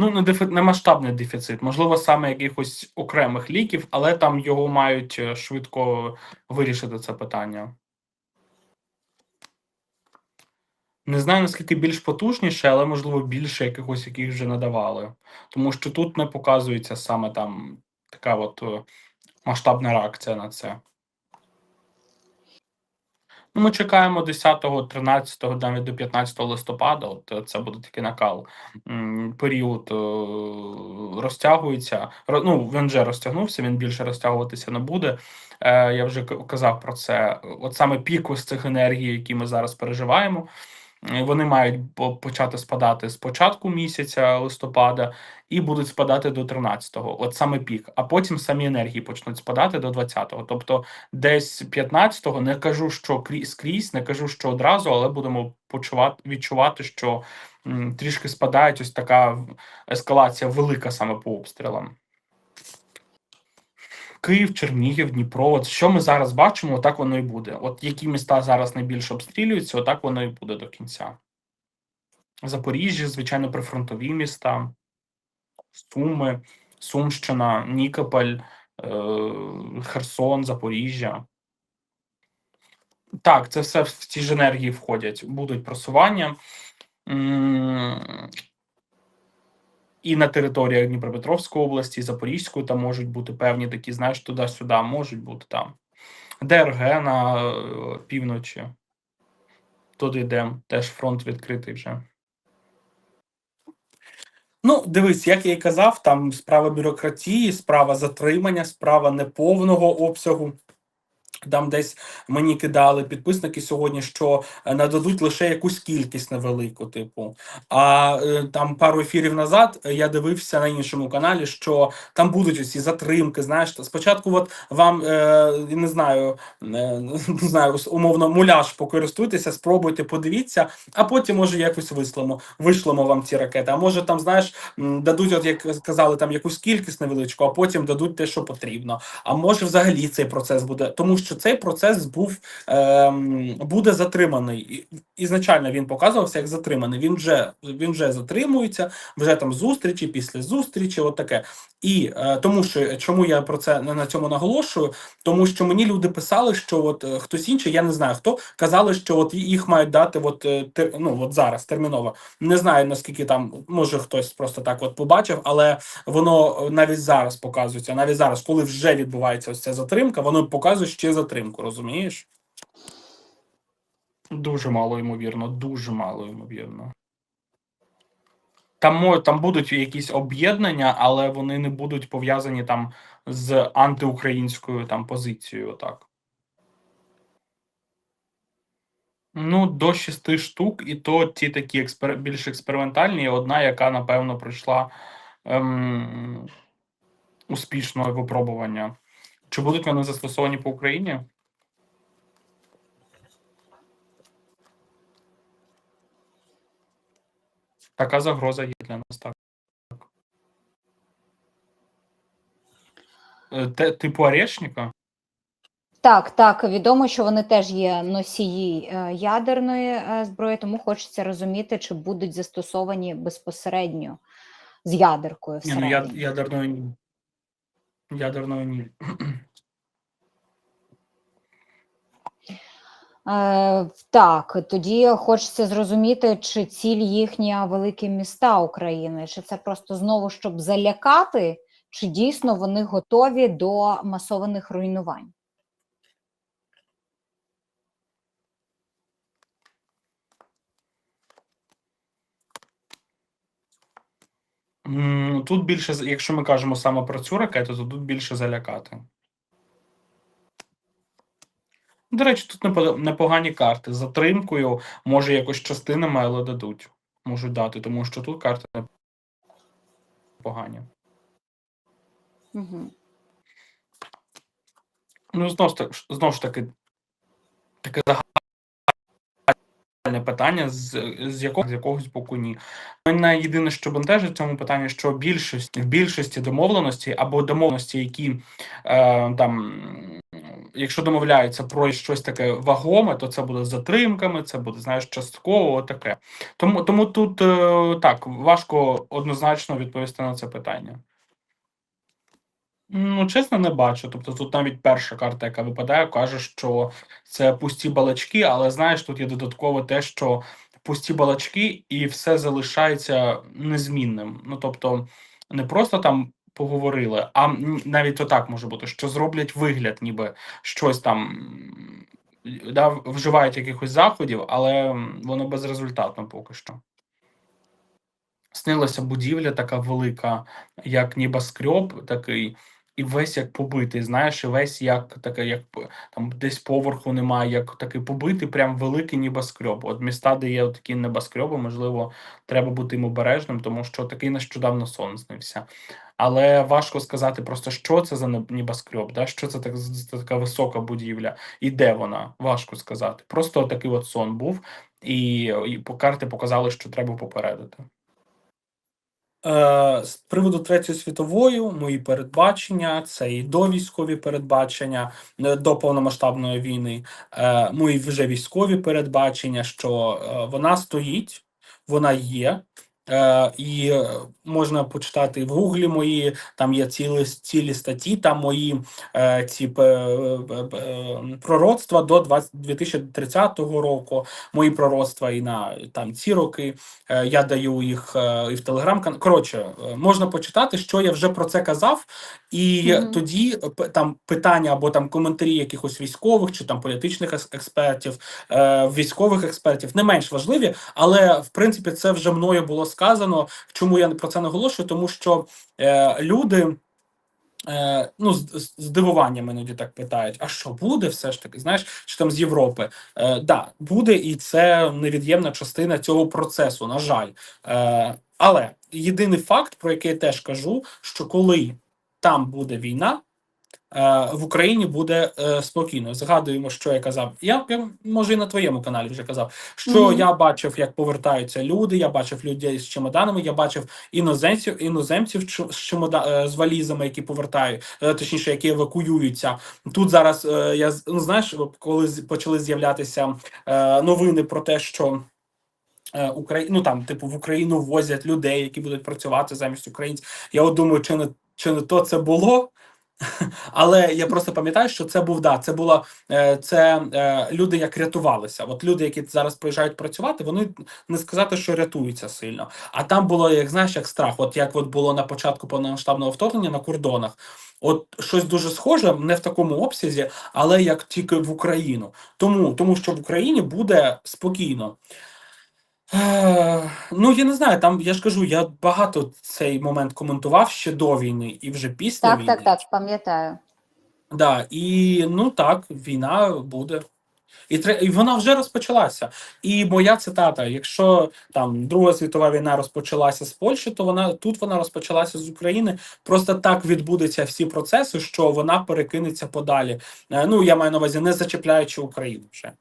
Ну, не, дефі... не масштабний дефіцит, можливо, саме якихось окремих ліків, але там його мають е, швидко вирішити це питання. Не знаю, наскільки більш потужніше, але можливо більше якихось, яких вже надавали. Тому що тут не показується саме там така от е, масштабна реакція на це. Ну, ми чекаємо 10, 13, навіть до 15 листопада. От це буде такий накал. Період е, розтягується. Ро- Ну, він вже розтягнувся, він більше розтягуватися не буде. Е, Я вже казав про це. От саме пік ось цих енергій, які ми зараз переживаємо. Вони мають почати спадати з початку місяця листопада і будуть спадати до 13-го. От саме пік. А потім самі енергії почнуть спадати до 20-го. Тобто десь 15-го, не кажу, що крі- скрізь, не кажу, що одразу, але будемо почувати відчувати, що м, трішки спадають ось така ескалація велика саме по обстрілам. Київ, Чернігів, Дніпро. От що ми зараз бачимо, отак воно і буде. От які міста зараз найбільше обстрілюються, отак воно і буде до кінця. Запоріжжя, звичайно, прифронтові міста, Суми, Сумщина, Нікополь, е, Херсон, Запоріжжя. Так, це все в ці ж енергії входять. Будуть просування. І на територіях Дніпропетровської області, Запорізької, там можуть бути певні такі, знаєш, туди-сюди, можуть бути там. ДРГ на е, півночі. Туди йдемо, теж фронт відкритий вже. Ну, дивись, як я і казав, там справа бюрократії, справа затримання, справа неповного обсягу. Там десь мені кидали підписники сьогодні, що е, нададуть лише якусь кількість невелику, типу. А е, там пару ефірів назад е, я дивився на іншому каналі, що там будуть усі затримки. Знаєш, спочатку, от вам е, не знаю, не знаю, умовно муляж покористуйтеся, спробуйте, подивіться, а потім може якось вислемо, вишлемо вам ці ракети. А може там, знаєш, дадуть, от як сказали, там якусь кількість невеличку, а потім дадуть те, що потрібно. А може, взагалі цей процес буде, тому що цей процес був ем, буде затриманий. Ізначально він показувався як затриманий. Він вже він вже затримується, вже там зустрічі, після зустрічі, от таке. І е, тому що чому я про це на цьому наголошую? Тому що мені люди писали, що от е, хтось інший, я не знаю хто, казали, що от їх мають дати, от е, те- ну от зараз терміново. Не знаю наскільки там може хтось просто так от побачив, але воно е, навіть зараз показується. Навіть зараз, коли вже відбувається ось ця затримка, воно показує ще затримку, розумієш? Дуже мало ймовірно, дуже мало ймовірно. Там, там будуть якісь об'єднання, але вони не будуть пов'язані там з антиукраїнською там позицією. Отак. Ну, до шести штук, і то ті такі експер... більш експериментальні, одна, яка, напевно, пройшла ем... успішне випробування. Чи будуть вони застосовані по Україні? Така загроза є для нас так. Е, Те, типу Орешника? Так, так, відомо, що вони теж є носії е, ядерної е, зброї, тому хочеться розуміти, чи будуть застосовані безпосередньо з ядеркою Ні, ну я, всередині. Ядерної ні. Ядерної ні. Е, так, тоді хочеться зрозуміти, чи ціль їхня великі міста України, чи це просто знову щоб залякати, чи дійсно вони готові до масованих руйнувань. Тут більше, якщо ми кажемо саме про цю ракету, то тут більше залякати. До речі, тут непогані карти. Затримкою, може, якось частинами, але дадуть. Можуть дати, тому що тут карти непогані. Угу. Ну, знов, ж знов ж таки, таке загальне питання, з, з, якого, з якогось боку ні. Мене єдине, що бентежить в цьому питанні, що більшість, в більшості домовленостей або домовленості, які е, там якщо домовляються про щось таке вагоме, то це буде з затримками, це буде, знаєш, частково таке. Тому, тому тут е, так важко однозначно відповісти на це питання. Ну, чесно, не бачу. Тобто, тут навіть перша карта, яка випадає, каже, що це пусті балачки, але знаєш, тут є додатково те, що пусті балачки і все залишається незмінним. Ну тобто, не просто там поговорили, а навіть то так може бути, що зроблять вигляд, ніби щось там да, вживають якихось заходів, але воно безрезультатно поки що. Снилася будівля така велика, як небоскреб такий, і весь як побитий, знаєш, і весь як таке, як там десь поверху немає, як такий побитий, прям великий небоскреб. От міста, де є такі небоскреби, можливо, треба бути їм обережним, тому що такий нещодавно сон снився. Але важко сказати просто, що це за неб- небоскреб, да? що це так, за така висока будівля, і де вона, важко сказати. Просто такий от сон був, і, і по карти показали, що треба попередити. Е, з приводу Третьої світової, мої передбачення, це і довійськові передбачення е, до повномасштабної війни, е, мої вже військові передбачення, що вона стоїть, вона є. Е, і е, можна почитати в гуглі мої, там є цілі, цілі статті, там мої е, ці пророцтва до 2030 року, мої пророцтва і на там ці роки. Я даю їх і в телеграм-каналі. Коротше, можна почитати, що я вже про це казав, і Мгм. тоді е, там питання або там коментарі якихось військових чи там політичних експертів, військових експертів не менш важливі, але в принципі це вже мною було сказано. Чому я про це наголошую? Тому що е, люди. Е, ну, здивуванням іноді так питають: а що буде все ж таки? Знаєш, чи там з Європи? Е, да, буде, і це невід'ємна частина цього процесу, на жаль. Е, але єдиний факт, про який я теж кажу, що коли там буде війна, в Україні буде е, спокійно. Згадуємо, що я казав. Я, я може і на твоєму каналі вже казав, що Мгм. я бачив, як повертаються люди. Я бачив людей з чемоданами. Я бачив іноземців, іноземців з чемода, е, з валізами, які повертають, е, точніше, які евакуюються. Тут зараз е, я ну знаєш, коли почали з'являтися е, новини про те, що. е, Украї... ну там, типу, в Україну возять людей, які будуть працювати замість українців. Я от думаю, чи не чи не то це було? Але я просто пам'ятаю, що це був да, це було е, це е, люди, як рятувалися. От люди, які зараз приїжджають працювати, вони не сказати, що рятуються сильно. А там було, як знаєш, як страх. От як от було на початку повномасштабного вторгнення на кордонах. От щось дуже схоже, не в такому обсязі, але як тільки в Україну. Тому, тому що в Україні буде спокійно. Ну, я не знаю, там я ж кажу, я багато цей момент коментував ще до війни і вже після Так, війни. так, так, пам'ятаю. Да, і ну так, війна буде. І, і вона вже розпочалася. І моя цитата: якщо там Друга світова війна розпочалася з Польщі, то вона тут вона розпочалася з України. Просто так відбудуться всі процеси, що вона перекинеться подалі. Е, Ну я маю на увазі, не зачіпляючи Україну вже.